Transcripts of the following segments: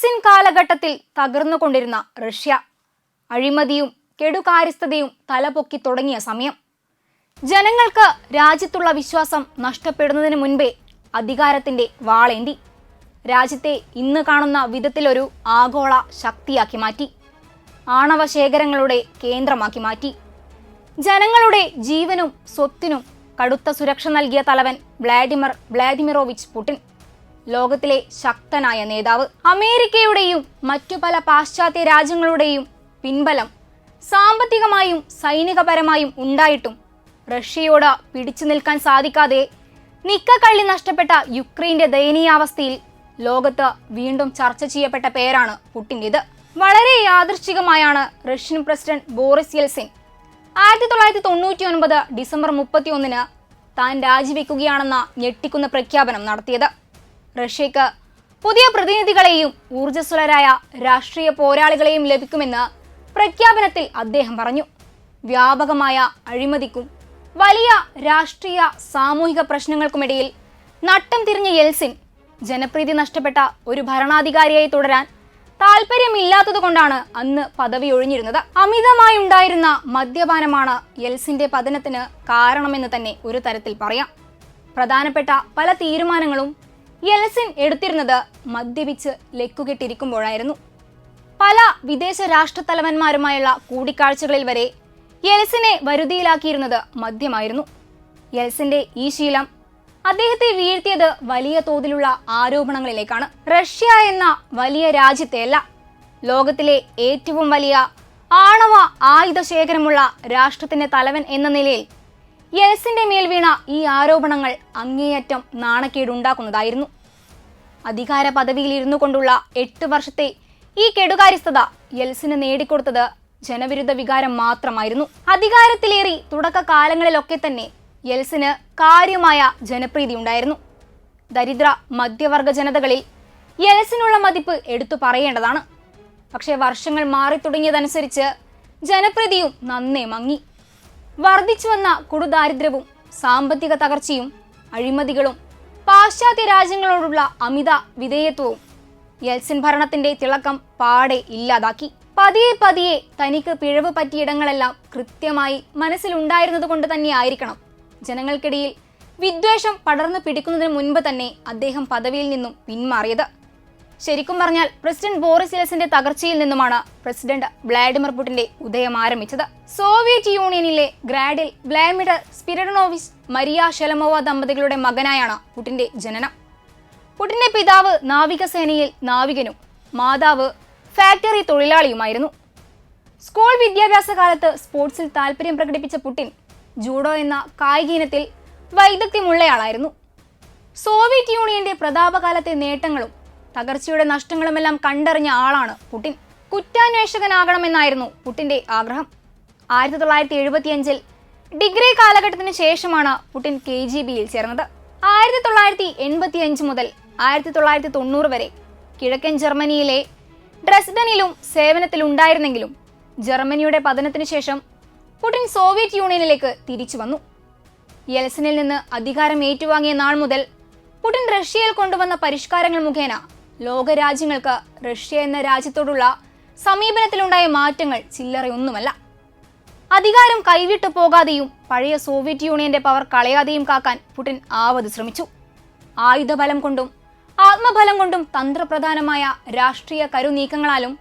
Yeltsin കാലഘട്ടത്തിൽ തകർന്നുകൊണ്ടിരുന്ന Russia. അഴിമതിയും കെടുകാര്യസ്ഥതയും തലപൊക്കി തുടങ്ങിയ സമയം. ജനങ്ങൾക്ക് രാജ്യത്തുള്ള വിശ്വാസം നഷ്ടപ്പെടുന്നതിന് മുൻപേ അധികാരത്തിന്റെ വാളേണ്ടി രാജ്യത്തെ ഇന്ന് കാണുന്ന വിധത്തിലൊരു ആഗോള ശക്തിയാക്കി മാറ്റി. ആണവ ശേഖരങ്ങളുടെ കേന്ദ്രമാക്കി മാറ്റി. ജനങ്ങളുടെ ജീവനും സ്വത്തിനും കടുത്ത സുരക്ഷ നൽകിയ തലവൻ വ്ളാഡിമിർ വ്ളാഡിമിറോവിച്ച് പുടിൻ. ലോകത്തിലെ ശക്തനായ നേതാവ് അമേരിക്കയുടെയും മറ്റു പല പാശ്ചാത്യ രാജ്യങ്ങളുടെയും പിൻബലം സാമ്പത്തികമായും സൈനികപരമായും ഉണ്ടായിട്ടും റഷ്യയോട് പിടിച്ചു നിൽക്കാൻ സാധിക്കാതെ നിക്കക്കള്ളി നഷ്ടപ്പെട്ട യുക്രൈന്റെ ദയനീയാവസ്ഥയിൽ ലോകത്ത് വീണ്ടും ചർച്ച ചെയ്യപ്പെട്ട പേരാണ് പുട്ടിന്റെത്. വളരെ യാദൃശ്ചികമായാണ് റഷ്യൻ പ്രസിഡന്റ് ബോറിസ് യെൽസിൻ ആയിരത്തി തൊള്ളായിരത്തി തൊണ്ണൂറ്റി ഒൻപത് ഡിസംബർ മുപ്പത്തി ഒന്നിന് താൻ രാജിവെക്കുകയാണെന്ന ഞെട്ടിക്കുന്ന പ്രഖ്യാപനം നടത്തിയത്. റഷ്യക്ക് പുതിയ പ്രതിനിധികളെയും ഊർജസ്വലരായ രാഷ്ട്രീയ പോരാളികളെയും ലഭിക്കുമെന്ന് പ്രഖ്യാപനത്തിൽ അദ്ദേഹം പറഞ്ഞു. വ്യാപകമായ അഴിമതിക്കും വലിയ രാഷ്ട്രീയ സാമൂഹിക പ്രശ്നങ്ങൾക്കുമിടയിൽ നട്ടം തിരിഞ്ഞ യെൽസിൻ ജനപ്രീതി നഷ്ടപ്പെട്ട ഒരു ഭരണാധികാരിയായി തുടരാൻ താല്പര്യമില്ലാത്തതുകൊണ്ടാണ് അന്ന് പദവി ഒഴിഞ്ഞിരുന്നത്. അമിതമായി ഉണ്ടായിരുന്ന മദ്യപാനമാണ് യെൽസിന്റെ പതനത്തിന് കാരണമെന്ന് തന്നെ ഒരു തരത്തിൽ പറയാം. പ്രധാനപ്പെട്ട പല തീരുമാനങ്ങളും യെൽസിൻ എടുത്തിരുന്നത് മദ്യപിച്ച് ലക്കുകെട്ടിരിക്കുമ്പോഴായിരുന്നു. പല വിദേശ രാഷ്ട്ര തലവന്മാരുമായുള്ള കൂടിക്കാഴ്ചകളിൽ വരെ യെൽസിനെ വരുതിയിലാക്കിയിരുന്നത് മദ്യമായിരുന്നു. യെൽസിന്റെ ഈ ശീലം അദ്ദേഹത്തെ വീഴ്ത്തിയത് വലിയ തോതിലുള്ള ആരോപണങ്ങളിലേക്കാണ്. റഷ്യ എന്ന വലിയ രാജ്യത്തെയല്ല ലോകത്തിലെ ഏറ്റവും വലിയ ആണവ ആയുധ ശേഖരമുള്ള രാഷ്ട്രത്തിന്റെ തലവൻ എന്ന നിലയിൽ യെൽസിന്റെ മേൽ വീണ ഈ ആരോപണങ്ങൾ അങ്ങേയറ്റം നാണക്കേടുണ്ടാക്കുന്നതായിരുന്നു. അധികാര പദവിയിൽ ഇരുന്നു കൊണ്ടുള്ള എട്ട് വർഷത്തെ ഈ കെടുകാര്യസ്ഥത യെൽസിന് നേടിക്കൊടുത്തത് ജനവിരുദ്ധ വികാരം മാത്രമായിരുന്നു. അധികാരത്തിലേറി തുടക്ക കാലങ്ങളിലൊക്കെ തന്നെ യെൽസിന് കാര്യമായ ജനപ്രീതി ഉണ്ടായിരുന്നു. ദരിദ്ര മധ്യവർഗ ജനതകളിൽ യെൽസിനുള്ള മതിപ്പ് എടുത്തു പറയേണ്ടതാണ്. പക്ഷേ വർഷങ്ങൾ മാറി തുടങ്ങിയതനുസരിച്ച് ജനപ്രീതിയും നന്നേ മങ്ങി. വർദ്ധിച്ചു വന്ന കൊടുദാരിദ്ര്യവും സാമ്പത്തിക തകർച്ചയും അഴിമതികളും പാശ്ചാത്യ രാജ്യങ്ങളോടുള്ള അമിത വിധേയത്വവും യെൽസിൻ ഭരണത്തിന്റെ തിളക്കം പാടെ ഇല്ലാതാക്കി. പതിയെ പതിയെ തനിക്ക് പിഴവ് പറ്റിയിടങ്ങളെല്ലാം കൃത്യമായി മനസ്സിലുണ്ടായിരുന്നത് കൊണ്ട് തന്നെയായിരിക്കണം. ജനങ്ങൾക്കിടയിൽ വിദ്വേഷം പടർന്നു പിടിക്കുന്നതിന് മുൻപ് തന്നെ അദ്ദേഹം പദവിയിൽ നിന്നും പിന്മാറിയത്. ശരിക്കും പറഞ്ഞാൽ പ്രസിഡന്റ് ബോറിസ് യെൽസിന്റെ തകർച്ചയിൽ നിന്നുമാണ് പ്രസിഡന്റ് വ്ളാഡിമിർ പുടിന്റെ ഉദയം ആരംഭിച്ചത്. സോവിയറ്റ് യൂണിയനിലെ ഗ്രാഡിൽ വ്ളാമിഡർ സ്പിരഡനോവിസ് മരിയ ഷെലമോവ ദമ്പതികളുടെ മകനായാണ് പുടിന്റെ ജനനം. പുടിന്റെ പിതാവ് നാവികസേനയിൽ നാവികനും മാതാവ് ഫാക്ടറി തൊഴിലാളിയുമായിരുന്നു. സ്കൂൾ വിദ്യാഭ്യാസ കാലത്ത് സ്പോർട്സിൽ താല്പര്യം പ്രകടിപ്പിച്ച പുടിൻ ജൂഡോ എന്ന കായിക ഇനത്തിൽ വൈദഗ്ധ്യമുള്ളയാളായിരുന്നു. സോവിയറ്റ് യൂണിയന്റെ പ്രതാപകാലത്തെ നേട്ടങ്ങളും തകർച്ചയുടെ നഷ്ടങ്ങളുമെല്ലാം കണ്ടറിഞ്ഞ ആളാണ് പുടിൻ. കുറ്റാന്വേഷകനാകണമെന്നായിരുന്നു പുടിന്റെ ആഗ്രഹം. ആയിരത്തി തൊള്ളായിരത്തി എഴുപത്തിയഞ്ചിൽ ഡിഗ്രി കാലഘട്ടത്തിന് ശേഷമാണ് പുടിൻ കെ ജി ബിയിൽ ചേർന്നത്. ആയിരത്തി തൊള്ളായിരത്തി എൺപത്തിയഞ്ച് മുതൽ ആയിരത്തി തൊള്ളായിരത്തി തൊണ്ണൂറ് വരെ കിഴക്കൻ ജർമ്മനിയിലെ ഡ്രസ്ഡനിലും സേവനത്തിലുണ്ടായിരുന്നെങ്കിലും ജർമ്മനിയുടെ പതനത്തിന് ശേഷം പുടിൻ സോവിയറ്റ് യൂണിയനിലേക്ക് തിരിച്ചു വന്നു. യെൽസിനിൽ നിന്ന് അധികാരം ഏറ്റുവാങ്ങിയ നാൾ മുതൽ പുടിൻ റഷ്യയിൽ കൊണ്ടുവന്ന പരിഷ്കാരങ്ങൾ മുഖേന ലോകരാജ്യങ്ങൾക്ക് റഷ്യ എന്ന രാജ്യത്തോടുള്ള സമീപനത്തിലുണ്ടായ മാറ്റങ്ങൾ ചില്ലറയൊന്നുമല്ല. അധികാരം കൈവിട്ടു പോകാതെയും പഴയ സോവിയറ്റ് യൂണിയന്റെ പവർ കളയാതെയും കാക്കാൻ പുടിൻ ആവത് ശ്രമിച്ചു. ആയുധബലം കൊണ്ടും ആത്മബലം കൊണ്ടും തന്ത്രപ്രധാനമായ രാഷ്ട്രീയ കരുനീക്കങ്ങളാലും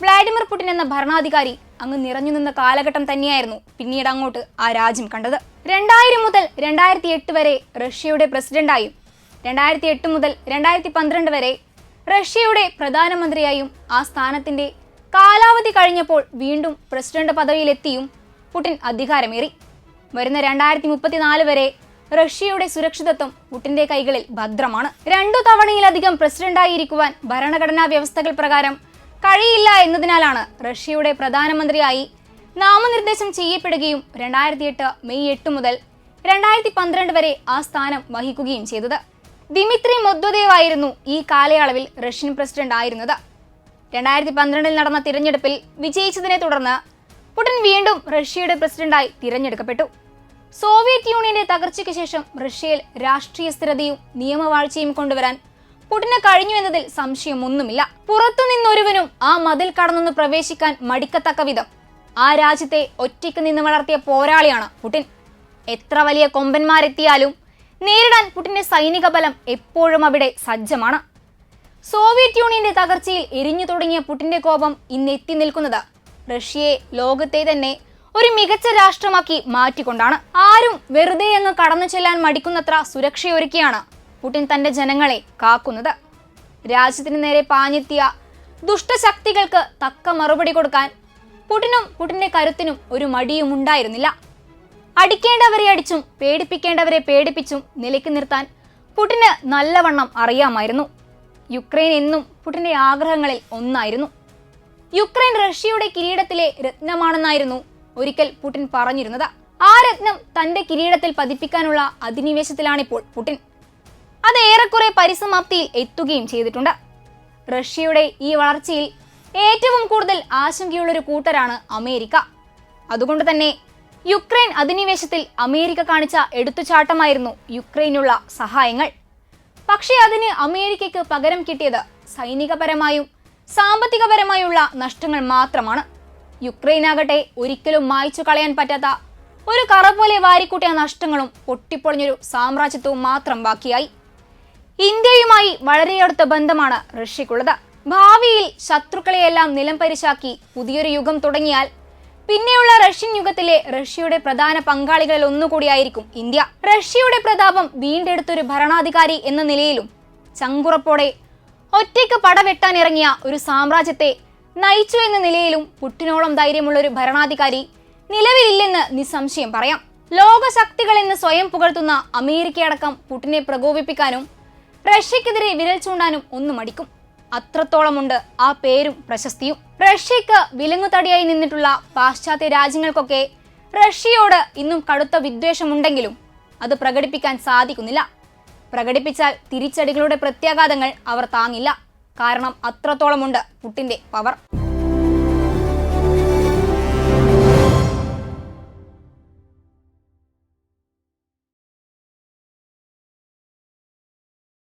വ്ളാഡിമിർ പുടിൻ എന്ന ഭരണാധികാരി അങ്ങ് നിറഞ്ഞു നിന്ന കാലഘട്ടം തന്നെയായിരുന്നു പിന്നീട് അങ്ങോട്ട് ആ രാജ്യം കണ്ടത്. രണ്ടായിരം മുതൽ രണ്ടായിരത്തി എട്ട് വരെ റഷ്യയുടെ പ്രസിഡന്റായും രണ്ടായിരത്തി എട്ട് മുതൽ രണ്ടായിരത്തി പന്ത്രണ്ട് വരെ റഷ്യയുടെ പ്രധാനമന്ത്രിയായും ആ സ്ഥാനത്തിന്റെ കാലാവധി കഴിഞ്ഞപ്പോൾ വീണ്ടും പ്രസിഡന്റ് പദവിയിലെത്തിയും പുടിൻ അധികാരമേറി. വരുന്ന രണ്ടായിരത്തി മുപ്പത്തിനാല് വരെ റഷ്യയുടെ സുരക്ഷിതത്വം പുടിന്റെ കൈകളിൽ ഭദ്രമാണ്. രണ്ടു തവണയിലധികം പ്രസിഡന്റായിരിക്കുവാൻ ഭരണഘടനാ വ്യവസ്ഥകൾ പ്രകാരം കഴിയില്ല എന്നതിനാലാണ് റഷ്യയുടെ പ്രധാനമന്ത്രിയായി നാമനിർദ്ദേശം ചെയ്യപ്പെടുകയും രണ്ടായിരത്തി എട്ട് മെയ് എട്ട് മുതൽ രണ്ടായിരത്തി പന്ത്രണ്ട് വരെ ആ സ്ഥാനം വഹിക്കുകയും ചെയ്തത്. ദിമിത്രി മൊദ്വദേവ് ആയിരുന്നു ഈ കാലയളവിൽ റഷ്യൻ പ്രസിഡന്റ് ആയിരുന്നത്. രണ്ടായിരത്തി പന്ത്രണ്ടിൽ നടന്ന തിരഞ്ഞെടുപ്പിൽ വിജയിച്ചതിനെ തുടർന്ന് പുടിൻ വീണ്ടും റഷ്യയുടെ പ്രസിഡന്റായി തിരഞ്ഞെടുക്കപ്പെട്ടു. സോവിയറ്റ് യൂണിയന്റെ തകർച്ചയ്ക്ക് ശേഷം റഷ്യയിൽ രാഷ്ട്രീയ സ്ഥിരതയും നിയമവാഴ്ചയും കൊണ്ടുവരാൻ പുടിന് കഴിഞ്ഞു എന്നതിൽ സംശയമൊന്നുമില്ല. പുറത്തുനിന്നൊരുവനും ആ മതിൽ കടന്നൊന്ന് പ്രവേശിക്കാൻ മടിക്കത്തക്ക വിധം ആ രാജ്യത്തെ ഒറ്റയ്ക്ക് നിന്ന് വളർത്തിയ പോരാളിയാണ് പുടിൻ. എത്ര വലിയ കൊമ്പന്മാരെത്തിയാലും നേരിടാൻ പുടിന്റെ സൈനിക ബലം എപ്പോഴും അവിടെ സജ്ജമാണ്. സോവിയറ്റ് യൂണിയന്റെ തകർച്ചയിൽ എരിഞ്ഞു തുടങ്ങിയ പുടിന്റെ കോപം ഇന്ന് എത്തി നിൽക്കുന്നത് റഷ്യയെ ലോകത്തെ തന്നെ ഒരു മികച്ച രാഷ്ട്രമാക്കി മാറ്റിക്കൊണ്ടാണ്. ആരും വെറുതെ അങ്ങ് കടന്നു ചെല്ലാൻ മടിക്കുന്നത്ര സുരക്ഷയൊരുക്കിയാണ് പുടിൻ തന്റെ ജനങ്ങളെ കാക്കുന്നത്. രാജ്യത്തിന് നേരെ പാഞ്ഞെത്തിയ ദുഷ്ടശക്തികൾക്ക് തക്ക മറുപടി കൊടുക്കാൻ പുടിനും പുടിന്റെ കരുത്തിനും ഒരു മടിയും ഉണ്ടായിരുന്നില്ല അടിക്കേണ്ടവരെ അടിച്ചും പേടിപ്പിക്കേണ്ടവരെ പേടിപ്പിച്ചും നിലയ്ക്ക് നിർത്താൻ പുടിന് നല്ലവണ്ണം അറിയാമായിരുന്നു. യുക്രൈൻ എന്നും പുടിന്റെ ആഗ്രഹങ്ങളിൽ ഒന്നായിരുന്നു. യുക്രൈൻ റഷ്യയുടെ കിരീടത്തിലെ രത്നമാണെന്നായിരുന്നു ഒരിക്കൽ പുടിൻ പറഞ്ഞിരുന്നത്. ആ രത്നം തന്റെ കിരീടത്തിൽ പതിപ്പിക്കാനുള്ള അധിനിവേശത്തിലാണിപ്പോൾ പുടിൻ. അത് ഏറെക്കുറെ പരിസമാപ്തിയിൽ എത്തുകയും ചെയ്തിട്ടുണ്ട്. റഷ്യയുടെ ഈ വളർച്ചയിൽ ഏറ്റവും കൂടുതൽ ആശങ്കയുള്ളൊരു കൂട്ടരാണ് അമേരിക്ക. അതുകൊണ്ട് തന്നെ യുക്രൈൻ അധിനിവേശത്തിൽ അമേരിക്ക കാണിച്ച എടുത്തുചാട്ടമായിരുന്നു യുക്രൈനുള്ള സഹായങ്ങൾ. പക്ഷേ അതിന് അമേരിക്കയ്ക്ക് പകരം കിട്ടിയത് സൈനികപരമായും സാമ്പത്തികപരമായുള്ള നഷ്ടങ്ങൾ മാത്രമാണ്. യുക്രൈനാകട്ടെ ഒരിക്കലും മായ്ച്ചു കളയാൻ പറ്റാത്ത ഒരു കറ പോലെ വാരിക്കൂട്ടിയ നഷ്ടങ്ങളും പൊട്ടിപ്പൊളിഞ്ഞൊരു സാമ്രാജ്യത്വവും മാത്രം ബാക്കിയായി. ഇന്ത്യയുമായി വളരെ അടുത്ത ബന്ധമാണ് റഷ്യക്കുള്ളത്. ഭാവിയിൽ ശത്രുക്കളെയെല്ലാം നിലം പരിശാക്കി പുതിയൊരു യുഗം തുടങ്ങിയാൽ പിന്നെയുള്ള റഷ്യൻ യുഗത്തിലെ റഷ്യയുടെ പ്രധാന പങ്കാളികളിൽ ഒന്നുകൂടിയായിരിക്കും ഇന്ത്യ. റഷ്യയുടെ പ്രതാപം വീണ്ടെടുത്തൊരു ഭരണാധികാരി എന്ന നിലയിലും ചങ്കുറപ്പോടെ ഒറ്റയ്ക്ക് പടവെട്ടാൻ ഇറങ്ങിയ ഒരു സാമ്രാജ്യത്തെ നയിച്ചു എന്ന നിലയിലും പുട്ടിനോളം ധൈര്യമുള്ള ഒരു ഭരണാധികാരി നിലവിലില്ലെന്ന് നിസ്സംശയം പറയാം. ലോകശക്തികൾ എന്ന് സ്വയം പുകഴ്ത്തുന്ന അമേരിക്കയടക്കം പുട്ടിനെ പ്രകോപിപ്പിക്കാനും റഷ്യക്കെതിരെ വിരൽ ചൂണ്ടാനും ഒന്നും മടിക്കും. അത്രത്തോളമുണ്ട്. ആ പേരും പ്രശസ്തിയും റഷ്യക്ക് വിലങ്ങുതടിയായി നിന്നിട്ടുള്ള പാശ്ചാത്യ രാജ്യങ്ങൾക്കൊക്കെ റഷ്യയോട് ഇന്നും കടുത്ത വിദ്വേഷമുണ്ടെങ്കിലും അത് പ്രകടിപ്പിക്കാൻ സാധിക്കുന്നില്ല. പ്രകടിപ്പിച്ചാൽ തിരിച്ചടികളുടെ പ്രത്യാഘാതങ്ങൾ അവർ താങ്ങില്ല. കാരണം അത്രത്തോളമുണ്ട് പുട്ടിന്റെ പവർ.